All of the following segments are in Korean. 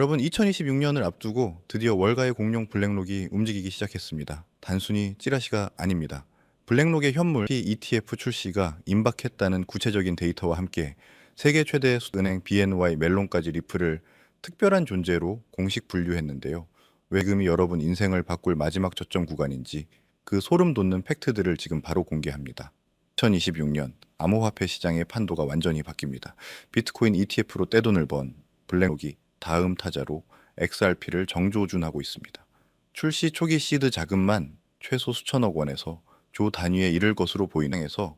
여러분 2026년을 앞두고 드디어 월가의 공룡 블랙록이 움직이기 시작했습니다. 단순히 찌라시가 아닙니다. 블랙록의 현물 ETF 출시가 임박했다는 구체적인 데이터와 함께 세계 최대 은행 BNY 멜론까지 리플을 특별한 존재로 공식 분류했는데요. 왜 지금이 여러분 인생을 바꿀 마지막 저점 구간인지 그 소름 돋는 팩트들을 지금 바로 공개합니다. 2026년 암호화폐 시장의 판도가 완전히 바뀝니다. 비트코인 ETF로 떼돈을 번 블랙록이 다음 타자로 XRP를 정조준하고 있습니다. 출시 초기 시드 자금만 최소 수천억 원에서 조 단위에 이를 것으로 보이는 해서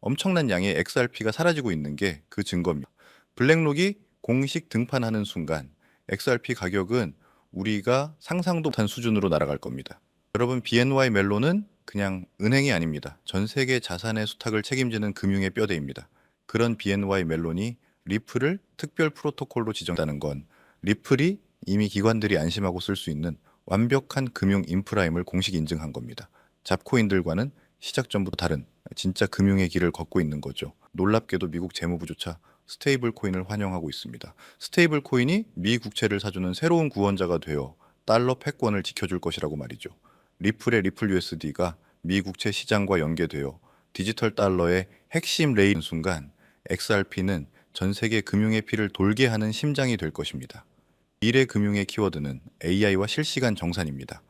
엄청난 양의 XRP가 사라지고 있는 게 그 증거입니다. 블랙록이 공식 등판하는 순간 XRP 가격은 우리가 상상도 못한 수준으로 날아갈 겁니다. 여러분 BNY 멜론은 그냥 은행이 아닙니다. 전 세계 자산의 수탁을 책임지는 금융의 뼈대입니다. 그런 BNY 멜론이 리플을 특별 프로토콜로 지정한다는 건 리플이 이미 기관들이 안심하고 쓸 수 있는 완벽한 금융 인프라임을 공식 인증한 겁니다. 잡코인들과는 시작 전부터 다른 진짜 금융의 길을 걷고 있는 거죠. 놀랍게도 미국 재무부조차 스테이블 코인을 환영하고 있습니다. 스테이블 코인이 미 국채를 사주는 새로운 구원자가 되어 달러 패권을 지켜줄 것이라고 말이죠. 리플의 리플 USD가 미 국채 시장과 연계되어 디지털 달러의 핵심 레이인 순간 XRP는 전 세계 금융의 피를 돌게 하는 심장이 될 것입니다. 미래 금융의 키워드는 AI와 실시간 정산입니다.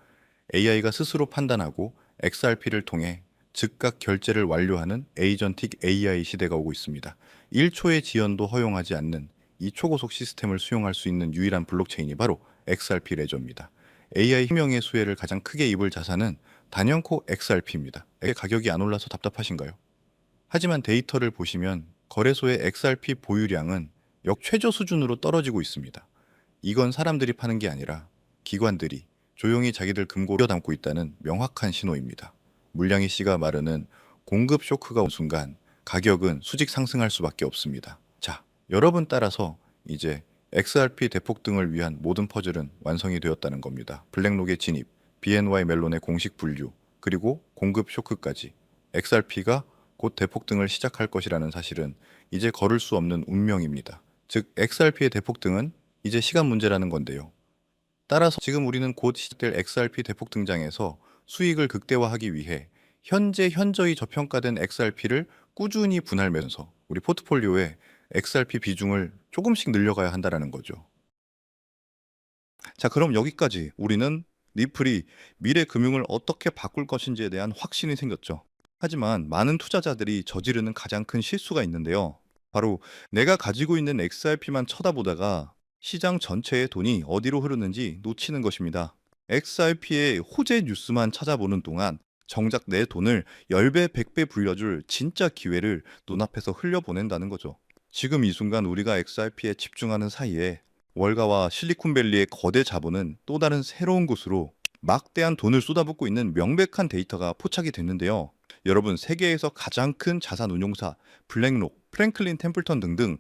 AI가 스스로 판단하고 XRP를 통해 즉각 결제를 완료하는 에이전틱 AI 시대가 오고 있습니다. 1초의 지연도 허용하지 않는 이 초고속 시스템을 수용할 수 있는 유일한 블록체인이 바로 XRP 레저입니다. AI 혁명의 수혜를 가장 크게 입을 자산은 단연코 XRP입니다. 가격이 안 올라서 답답하신가요? 하지만 데이터를 보시면 거래소의 XRP 보유량은 역최저 수준으로 떨어지고 있습니다. 이건 사람들이 파는 게 아니라 기관들이 조용히 자기들 금고를 담고 있다는 명확한 신호입니다. 물량이 씨가 마르는 공급 쇼크가 온 순간 가격은 수직 상승할 수밖에 없습니다. 자, 여러분 따라서 이제 XRP 대폭 등을 위한 모든 퍼즐은 완성이 되었다는 겁니다. 블랙록의 진입, BNY 멜론의 공식 분류, 그리고 공급 쇼크까지 XRP가 곧 대폭 등을 시작할 것이라는 사실은 이제 걸을 수 없는 운명입니다. 즉 XRP의 대폭 등은 이제 시간 문제라는 건데요. 따라서 지금 우리는 곧 시작될 XRP 대폭 등장에서 수익을 극대화하기 위해 현재 현저히 저평가된 XRP를 꾸준히 분할매면서 우리 포트폴리오에 XRP 비중을 조금씩 늘려가야 한다는 거죠. 자, 그럼 여기까지 우리는 리플이 미래 금융을 어떻게 바꿀 것인지에 대한 확신이 생겼죠. 하지만 많은 투자자들이 저지르는 가장 큰 실수가 있는데요. 바로 내가 가지고 있는 XRP만 쳐다보다가 시장 전체의 돈이 어디로 흐르는지 놓치는 것입니다. XRP의 호재 뉴스만 찾아보는 동안 정작 내 돈을 10배, 100배 불려줄 진짜 기회를 눈앞에서 흘려보낸다는 거죠. 지금 이 순간 우리가 XRP에 집중하는 사이에 월가와 실리콘밸리의 거대 자본은 또 다른 새로운 곳으로 막대한 돈을 쏟아붓고 있는 명백한 데이터가 포착이 됐는데요. 여러분 세계에서 가장 큰 자산 운용사 블랙록, 프랭클린 템플턴 등등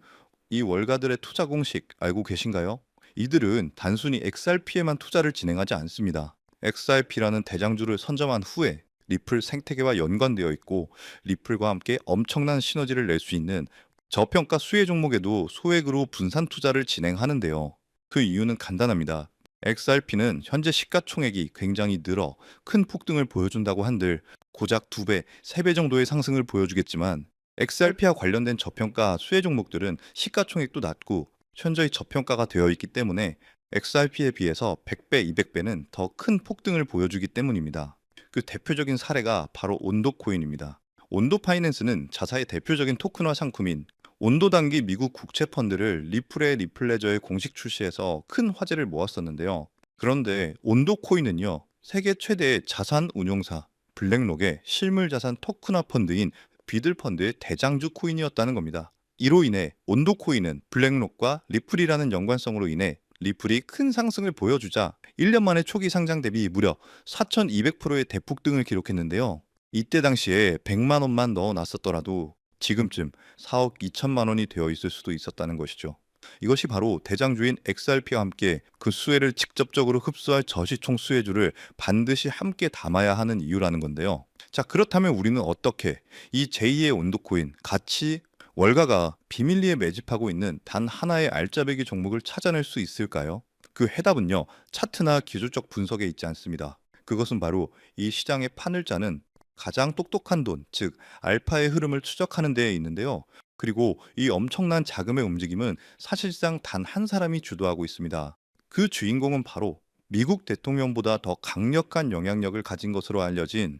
이 월가들의 투자 공식 알고 계신가요? 이들은 단순히 XRP에만 투자를 진행하지 않습니다. XRP라는 대장주를 선점한 후에 리플 생태계와 연관되어 있고 리플과 함께 엄청난 시너지를 낼 수 있는 저평가 수혜 종목에도 소액으로 분산 투자를 진행하는데요. 그 이유는 간단합니다. XRP는 현재 시가총액이 굉장히 늘어 큰 폭등을 보여준다고 한들 고작 2배, 3배 정도의 상승을 보여주겠지만 XRP와 관련된 저평가 수혜 종목들은 시가총액도 낮고 현저히 저평가가 되어 있기 때문에 XRP에 비해서 100배, 200배는 더 큰 폭등을 보여주기 때문입니다. 그 대표적인 사례가 바로 온도코인입니다. 온도 파이낸스는 자사의 대표적인 토큰화 상품인 온도 단기 미국 국채 펀드를 리플의 리플레저에 공식 출시해서 큰 화제를 모았었는데요. 그런데 온도 코인은요. 세계 최대의 자산 운용사 블랙록의 실물 자산 토큰화 펀드인 비들 펀드의 대장주 코인이었다는 겁니다. 이로 인해 온도 코인은 블랙록과 리플이라는 연관성으로 인해 리플이 큰 상승을 보여주자 1년 만에 초기 상장 대비 무려 4,200%의 대폭등을 기록했는데요. 이때 당시에 100만 원만 넣어 놨었더라도 지금쯤 4억 2천만 원이 되어 있을 수도 있었다는 것이죠. 이것이 바로 대장주인 XRP와 함께 그 수혜를 직접적으로 흡수할 저시총 수혜주를 반드시 함께 담아야 하는 이유라는 건데요. 자, 그렇다면 우리는 어떻게 이 제2의 온도코인 같이 월가가 비밀리에 매집하고 있는 단 하나의 알짜배기 종목을 찾아낼 수 있을까요? 그 해답은요. 차트나 기술적 분석에 있지 않습니다. 그것은 바로 이 시장의 판을 짜는 가장 똑똑한 돈, 즉 알파의 흐름을 추적하는 데에 있는데요. 그리고 이 엄청난 자금의 움직임은 사실상 단 한 사람이 주도하고 있습니다. 그 주인공은 바로 미국 대통령보다 더 강력한 영향력을 가진 것으로 알려진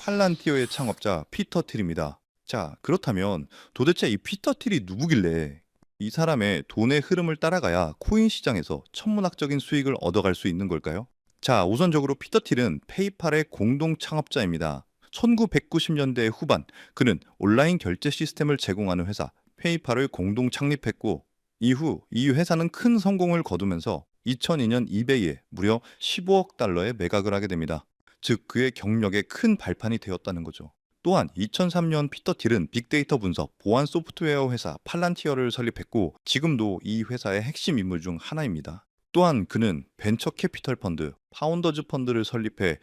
팔란티오의 창업자 피터 틸입니다. 자, 그렇다면 도대체 이 피터 틸이 누구길래 이 사람의 돈의 흐름을 따라가야 코인 시장에서 천문학적인 수익을 얻어갈 수 있는 걸까요? 자, 우선적으로 피터 틸은 페이팔의 공동 창업자입니다. 1990년대 후반 그는 온라인 결제 시스템을 제공하는 회사 페이팔을 공동 창립했고 이후 이 회사는 큰 성공을 거두면서 2002년 이베이에 무려 15억 달러에 매각을 하게 됩니다. 즉 그의 경력에 큰 발판이 되었다는 거죠. 또한 2003년 피터 틸은 빅데이터 분석, 보안 소프트웨어 회사 팔란티어를 설립했고 지금도 이 회사의 핵심 인물 중 하나입니다. 또한 그는 벤처 캐피털 펀드, 파운더즈 펀드를 설립해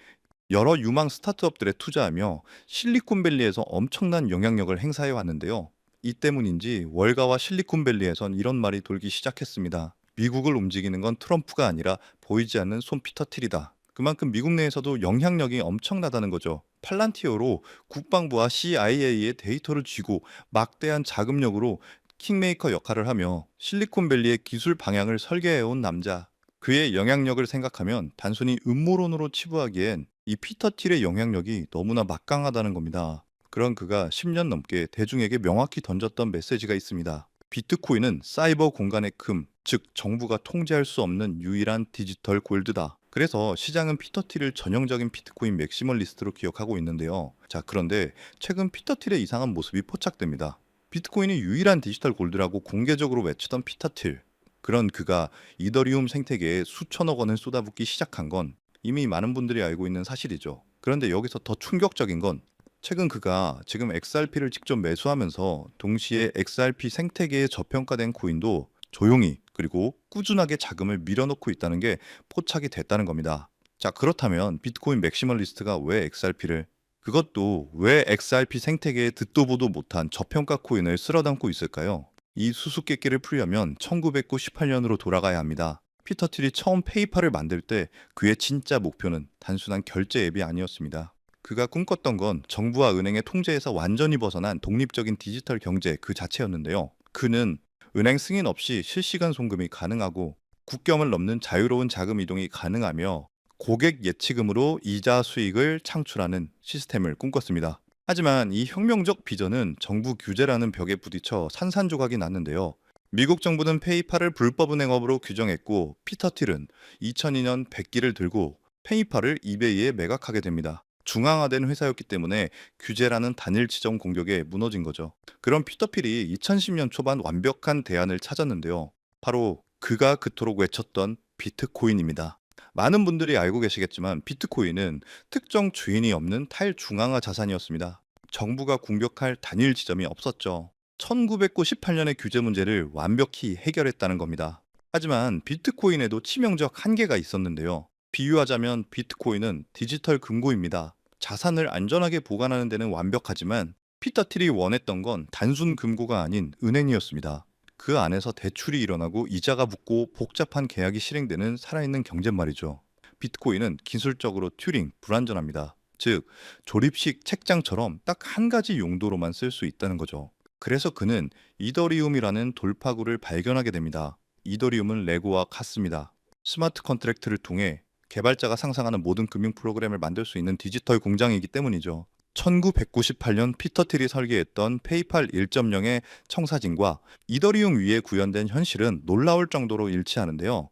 여러 유망 스타트업들에 투자하며 실리콘밸리에서 엄청난 영향력을 행사해 왔는데요. 이 때문인지 월가와 실리콘밸리에선 이런 말이 돌기 시작했습니다. 미국을 움직이는 건 트럼프가 아니라 보이지 않는 손 피터 틸이다. 그만큼 미국 내에서도 영향력이 엄청나다는 거죠. 팔란티어로 국방부와 CIA의 데이터를 쥐고 막대한 자금력으로 킹메이커 역할을 하며 실리콘밸리의 기술 방향을 설계해온 남자. 그의 영향력을 생각하면 단순히 음모론으로 치부하기엔 이 피터 틸의 영향력이 너무나 막강하다는 겁니다. 그런 그가 10년 넘게 대중에게 명확히 던졌던 메시지가 있습니다. 비트코인은 사이버 공간의 금, 즉 정부가 통제할 수 없는 유일한 디지털 골드다. 그래서 시장은 피터 틸을 전형적인 비트코인 맥시멀리스트로 기억하고 있는데요. 자, 그런데 최근 피터 틸의 이상한 모습이 포착됩니다. 비트코인이 유일한 디지털 골드라고 공개적으로 외치던 피터 틸. 그런 그가 이더리움 생태계에 수천억 원을 쏟아붓기 시작한 건 이미 많은 분들이 알고 있는 사실이죠. 그런데 여기서 더 충격적인 건 최근 그가 지금 XRP를 직접 매수하면서 동시에 XRP 생태계에 저평가된 코인도 조용히 그리고 꾸준하게 자금을 밀어넣고 있다는 게 포착이 됐다는 겁니다. 자, 그렇다면 비트코인 맥시멀리스트가 왜 XRP를 그것도 왜 XRP 생태계에 듣도 보도 못한 저평가 코인을 쓸어 담고 있을까요? 이 수수께끼를 풀려면 1998년으로 돌아가야 합니다. 피터 틸이 처음 페이팔을 만들 때 그의 진짜 목표는 단순한 결제 앱이 아니었습니다. 그가 꿈꿨던 건 정부와 은행의 통제에서 완전히 벗어난 독립적인 디지털 경제 그 자체였는데요. 그는 은행 승인 없이 실시간 송금이 가능하고 국경을 넘는 자유로운 자금 이동이 가능하며 고객 예치금으로 이자 수익을 창출하는 시스템을 꿈꿨습니다. 하지만 이 혁명적 비전은 정부 규제라는 벽에 부딪혀 산산조각이 났는데요. 미국 정부는 페이팔을 불법 은행업으로 규정했고 피터 틸은 2002년 백기를 들고 페이팔을 이베이에 매각하게 됩니다. 중앙화된 회사였기 때문에 규제라는 단일 지정 공격에 무너진 거죠. 그런 피터필이 2010년 초반 완벽한 대안을 찾았는데요. 바로 그가 그토록 외쳤던 비트코인입니다. 많은 분들이 알고 계시겠지만 비트코인은 특정 주인이 없는 탈중앙화 자산이었습니다. 정부가 공격할 단일 지점이 없었죠. 1998년의 규제 문제를 완벽히 해결했다는 겁니다. 하지만 비트코인에도 치명적 한계가 있었는데요. 비유하자면 비트코인은 디지털 금고입니다. 자산을 안전하게 보관하는 데는 완벽하지만 피터 틸이 원했던 건 단순 금고가 아닌 은행이었습니다. 그 안에서 대출이 일어나고 이자가 붙고 복잡한 계약이 실행되는 살아있는 경제 말이죠. 비트코인은 기술적으로 튜링, 불완전합니다. 즉, 조립식 책장처럼 딱 한 가지 용도로만 쓸 수 있다는 거죠. 그래서 그는 이더리움이라는 돌파구를 발견하게 됩니다. 이더리움은 레고와 같습니다. 스마트 컨트랙트를 통해 개발자가 상상하는 모든 금융 프로그램을 만들 수 있는 디지털 공장이기 때문이죠. 1998년 피터 틸이 설계했던 페이팔 1.0의 청사진과 이더리움 위에 구현된 현실은 놀라울 정도로 일치하는데요.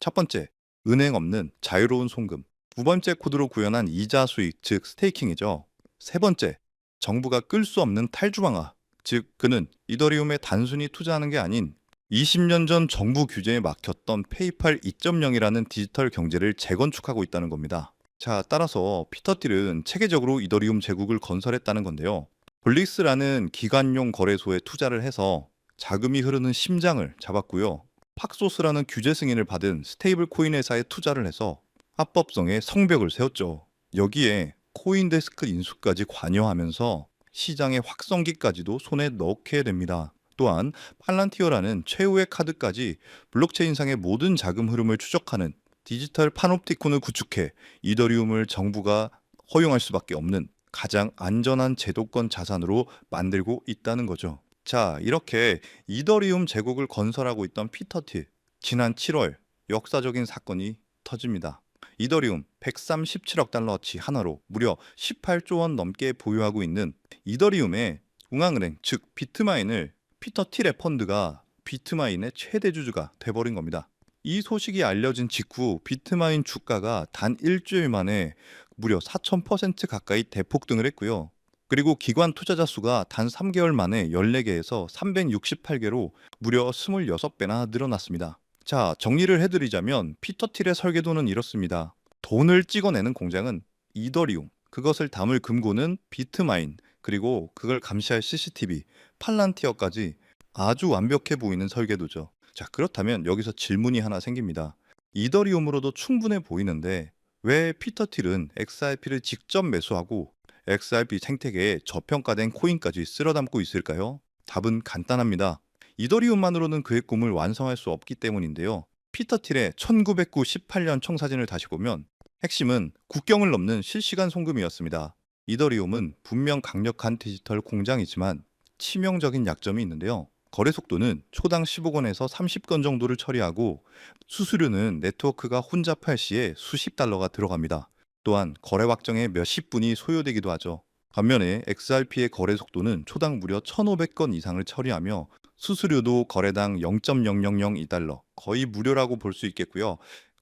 첫 번째, 은행 없는 자유로운 송금. 두 번째 코드로 구현한 이자 수익, 즉 스테이킹이죠. 세 번째, 정부가 끌 수 없는 탈주방화. 즉 그는 이더리움에 단순히 투자하는 게 아닌 20년 전 정부 규제에 막혔던 페이팔 2.0이라는 디지털 경제를 재건축하고 있다는 겁니다. 자, 따라서 피터 틸은 체계적으로 이더리움 제국을 건설했다는 건데요. 블릭스라는 기관용 거래소에 투자를 해서 자금이 흐르는 심장을 잡았고요. 팍소스라는 규제 승인을 받은 스테이블 코인 회사에 투자를 해서 합법성의 성벽을 세웠죠. 여기에 코인데스크 인수까지 관여하면서 시장의 확성기까지도 손에 넣게 됩니다. 또한 팔란티어라는 최후의 카드까지 블록체인상의 모든 자금 흐름을 추적하는 디지털 파놉티콘을 구축해 이더리움을 정부가 허용할 수밖에 없는 가장 안전한 제도권 자산으로 만들고 있다는 거죠. 자, 이렇게 이더리움 제국을 건설하고 있던 피터 틸. 지난 7월 역사적인 사건이 터집니다. 이더리움 137억 달러어치 하나로 무려 18조 원 넘게 보유하고 있는 이더리움의 중앙은행 즉 비트마인을 피터 틸의 펀드가 비트마인의 최대 주주가 돼버린 겁니다. 이 소식이 알려진 직후 비트마인 주가가 단 일주일 만에 무려 4,000% 가까이 대폭등을 했고요. 그리고 기관 투자자 수가 단 3개월 만에 14개에서 368개로 무려 26배나 늘어났습니다. 자, 정리를 해드리자면 피터 틸의 설계도는 이렇습니다. 돈을 찍어내는 공장은 이더리움, 그것을 담을 금고는 비트마인, 그리고 그걸 감시할 CCTV, 팔란티어까지 아주 완벽해 보이는 설계도죠. 자, 그렇다면 여기서 질문이 하나 생깁니다. 이더리움으로도 충분해 보이는데 왜 피터 틸은 XRP를 직접 매수하고 XRP 생태계에 저평가된 코인까지 쓸어 담고 있을까요? 답은 간단합니다. 이더리움만으로는 그의 꿈을 완성할 수 없기 때문인데요. 피터 틸의 1998년 청사진을 다시 보면 핵심은 국경을 넘는 실시간 송금이었습니다. 이더리움은 분명 강력한 디지털 공장이지만 치명적인 약점이 있는데요. 거래 속도는 초당 15건에서 30건 정도를 처리하고 수수료는 네트워크가 혼잡할 시에 수십 달러가 들어갑니다. 또한 거래 확정에 몇십 분이 소요되기도 하죠. 반면에 XRP의 거래 속도는 초당 무려 1,500건 이상을 처리하며 수수료도 거래당 0.0002달러, 거의 무료라고 볼 수 있겠고요.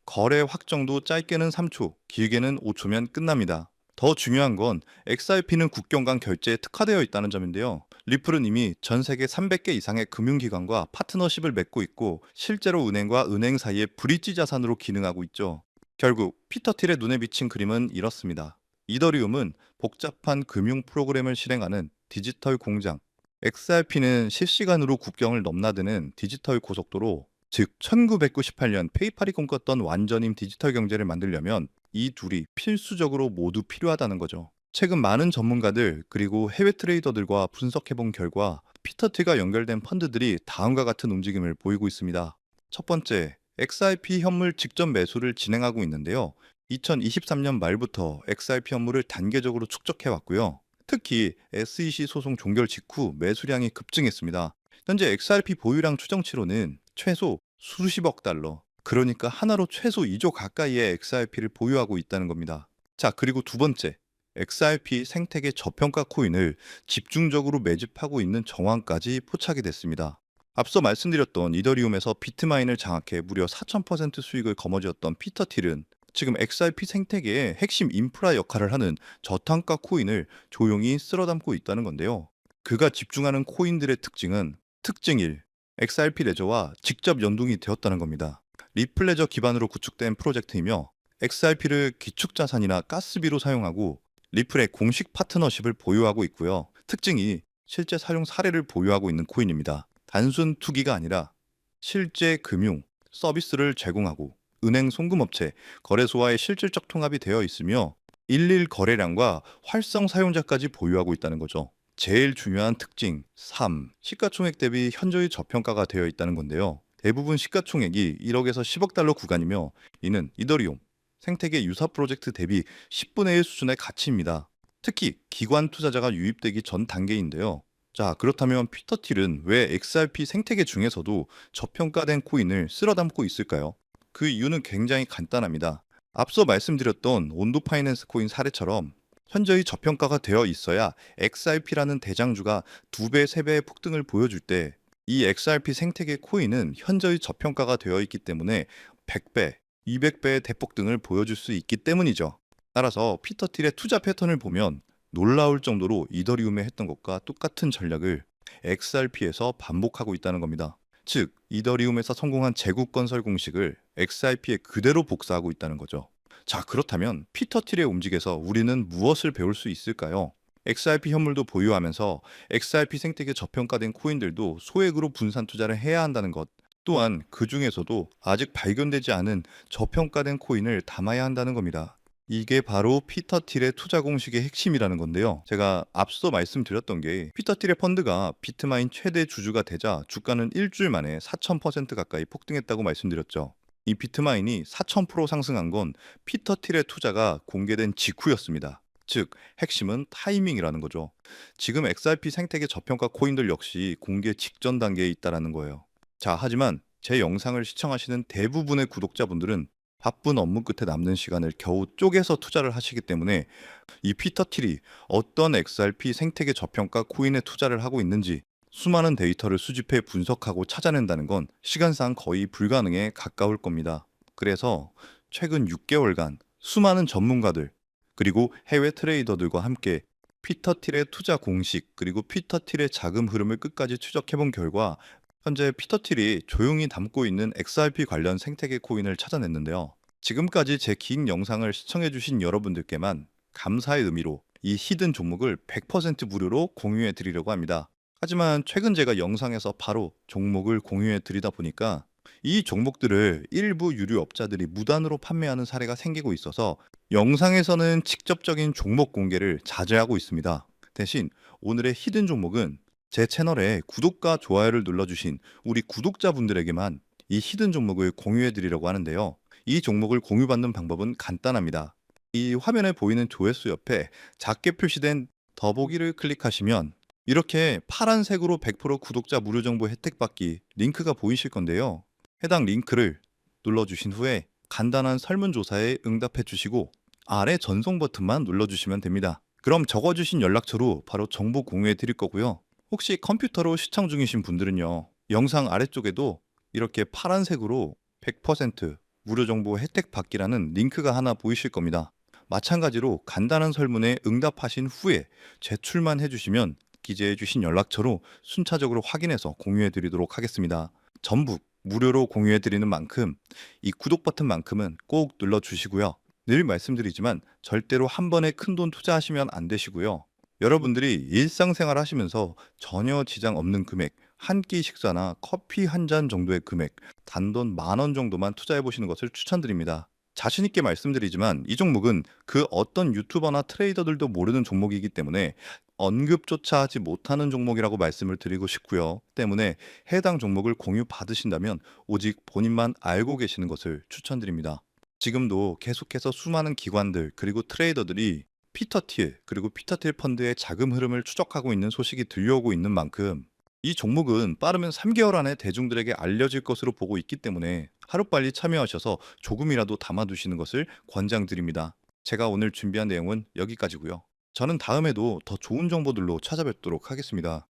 거래 확정도 짧게는 3초, 길게는 5초면 끝납니다. 더 중요한 건 XRP는 국경 간 결제에 특화되어 있다는 점인데요. 리플은 이미 전 세계 300개 이상의 금융기관과 파트너십을 맺고 있고 실제로 은행과 은행 사이의 브릿지 자산으로 기능하고 있죠. 결국 피터 틸의 눈에 비친 그림은 이렇습니다. 이더리움은 복잡한 금융 프로그램을 실행하는 디지털 공장, XRP는 실시간으로 국경을 넘나드는 디지털 고속도로, 즉 1998년 페이팔이 꿈꿨던 완전임 디지털 경제를 만들려면 이 둘이 필수적으로 모두 필요하다는 거죠. 최근 많은 전문가들 그리고 해외 트레이더들과 분석해본 결과 피터 틸과 연결된 펀드들이 다음과 같은 움직임을 보이고 있습니다. 첫 번째, XRP 현물 직접 매수를 진행하고 있는데요. 2023년 말부터 XRP 현물을 단계적으로 축적해 왔고요. 특히 SEC 소송 종결 직후 매수량이 급증했습니다. 현재 XRP 보유량 추정치로는 최소 수십억 달러, 그러니까 하나로 최소 2조 가까이의 XRP를 보유하고 있다는 겁니다. 자, 그리고 두 번째. XRP 생태계 저평가 코인을 집중적으로 매집하고 있는 정황까지 포착이 됐습니다. 앞서 말씀드렸던 이더리움에서 비트마인을 장악해 무려 4000% 수익을 거머쥐었던 피터 틸은 지금 XRP 생태계의 핵심 인프라 역할을 하는 저탄가 코인을 조용히 쓸어 담고 있다는 건데요. 그가 집중하는 코인들의 특징은 특징 1. XRP 레저와 직접 연동이 되었다는 겁니다. 리플레저 기반으로 구축된 프로젝트이며 XRP를 기축자산이나 가스비로 사용하고 리플의 공식 파트너십을 보유하고 있고요. 특징이 실제 사용 사례를 보유하고 있는 코인입니다. 단순 투기가 아니라 실제 금융 서비스를 제공하고 은행 송금업체 거래소와의 실질적 통합이 되어 있으며 일일 거래량과 활성 사용자까지 보유하고 있다는 거죠. 제일 중요한 특징 3. 시가총액 대비 현저히 저평가가 되어 있다는 건데요. 대부분 시가총액이 1억에서 10억 달러 구간이며 이는 이더리움 생태계 유사 프로젝트 대비 10분의 1 수준의 가치입니다. 특히 기관 투자자가 유입되기 전 단계인데요. 자, 그렇다면 피터 틸은 왜 XRP 생태계 중에서도 저평가된 코인을 쓸어 담고 있을까요? 그 이유는 굉장히 간단합니다. 앞서 말씀드렸던 온도 파이낸스 코인 사례처럼 현저히 저평가가 되어 있어야 XRP라는 대장주가 2배, 3배의 폭등을 보여줄 때 이 XRP 생태계 코인은 현저히 저평가가 되어 있기 때문에 100배, 200배의 대폭등을 보여줄 수 있기 때문이죠. 따라서 피터 틸의 투자 패턴을 보면 놀라울 정도로 이더리움에 했던 것과 똑같은 전략을 XRP에서 반복하고 있다는 겁니다. 즉, 이더리움에서 성공한 제국 건설 공식을 XRP에 그대로 복사하고 있다는 거죠. 자, 그렇다면 피터 틸의 움직에서 우리는 무엇을 배울 수 있을까요? XRP 현물도 보유하면서 XRP 생태계 저평가된 코인들도 소액으로 분산 투자를 해야 한다는 것. 또한 그 중에서도 아직 발견되지 않은 저평가된 코인을 담아야 한다는 겁니다. 이게 바로 피터 틸의 투자 공식의 핵심이라는 건데요. 제가 앞서 말씀드렸던 게 피터 틸의 펀드가 비트마인 최대 주주가 되자 주가는 일주일 만에 4,000% 가까이 폭등했다고 말씀드렸죠. 이 비트마인이 4,000% 상승한 건 피터 틸의 투자가 공개된 직후였습니다. 즉, 핵심은 타이밍이라는 거죠. 지금 XRP 생태계 저평가 코인들 역시 공개 직전 단계에 있다라는 거예요. 자, 하지만 제 영상을 시청하시는 대부분의 구독자분들은 바쁜 업무 끝에 남는 시간을 겨우 쪼개서 투자를 하시기 때문에 이 피터 틸이 어떤 XRP 생태계 저평가 코인에 투자를 하고 있는지 수많은 데이터를 수집해 분석하고 찾아낸다는 건 시간상 거의 불가능에 가까울 겁니다. 그래서 최근 6개월간 수많은 전문가들 그리고 해외 트레이더들과 함께 피터 틸의 투자 공식 그리고 피터 틸의 자금 흐름을 끝까지 추적해 본 결과 현재 피터 틸이 조용히 담고 있는 XRP 관련 생태계 코인을 찾아냈는데요. 지금까지 제 긴 영상을 시청해주신 여러분들께만 감사의 의미로 이 히든 종목을 100% 무료로 공유해 드리려고 합니다. 하지만 최근 제가 영상에서 바로 종목을 공유해 드리다 보니까 이 종목들을 일부 유료업자들이 무단으로 판매하는 사례가 생기고 있어서 영상에서는 직접적인 종목 공개를 자제하고 있습니다. 대신 오늘의 히든 종목은 제 채널에 구독과 좋아요를 눌러주신 우리 구독자분들에게만 이 히든 종목을 공유해 드리려고 하는데요. 이 종목을 공유받는 방법은 간단합니다. 이 화면에 보이는 조회수 옆에 작게 표시된 더보기를 클릭하시면 이렇게 파란색으로 100% 구독자 무료 정보 혜택 받기 링크가 보이실 건데요. 해당 링크를 눌러주신 후에 간단한 설문조사에 응답해 주시고 아래 전송 버튼만 눌러주시면 됩니다. 그럼 적어주신 연락처로 바로 정보 공유해 드릴 거고요. 혹시 컴퓨터로 시청 중이신 분들은요. 영상 아래쪽에도 이렇게 파란색으로 100% 무료 정보 혜택 받기라는 링크가 하나 보이실 겁니다. 마찬가지로 간단한 설문에 응답하신 후에 제출만 해주시면 기재해 주신 연락처로 순차적으로 확인해서 공유해 드리도록 하겠습니다. 전부 무료로 공유해 드리는 만큼 이 구독 버튼만큼은 꼭 눌러 주시고요. 늘 말씀드리지만 절대로 한 번에 큰 돈 투자하시면 안 되시고요. 여러분들이 일상생활 하시면서 전혀 지장 없는 금액, 한 끼 식사나 커피 한 잔 정도의 금액, 단돈 만 원 정도만 투자해 보시는 것을 추천드립니다. 자신 있게 말씀드리지만 이 종목은 그 어떤 유튜버나 트레이더들도 모르는 종목이기 때문에 언급조차 하지 못하는 종목이라고 말씀을 드리고 싶고요. 때문에 해당 종목을 공유 받으신다면 오직 본인만 알고 계시는 것을 추천드립니다. 지금도 계속해서 수많은 기관들 그리고 트레이더들이 피터 틸 그리고 피터 틸 펀드의 자금 흐름을 추적하고 있는 소식이 들려오고 있는 만큼 이 종목은 빠르면 3개월 안에 대중들에게 알려질 것으로 보고 있기 때문에 하루빨리 참여하셔서 조금이라도 담아두시는 것을 권장드립니다. 제가 오늘 준비한 내용은 여기까지고요. 저는 다음에도 더 좋은 정보들로 찾아뵙도록 하겠습니다.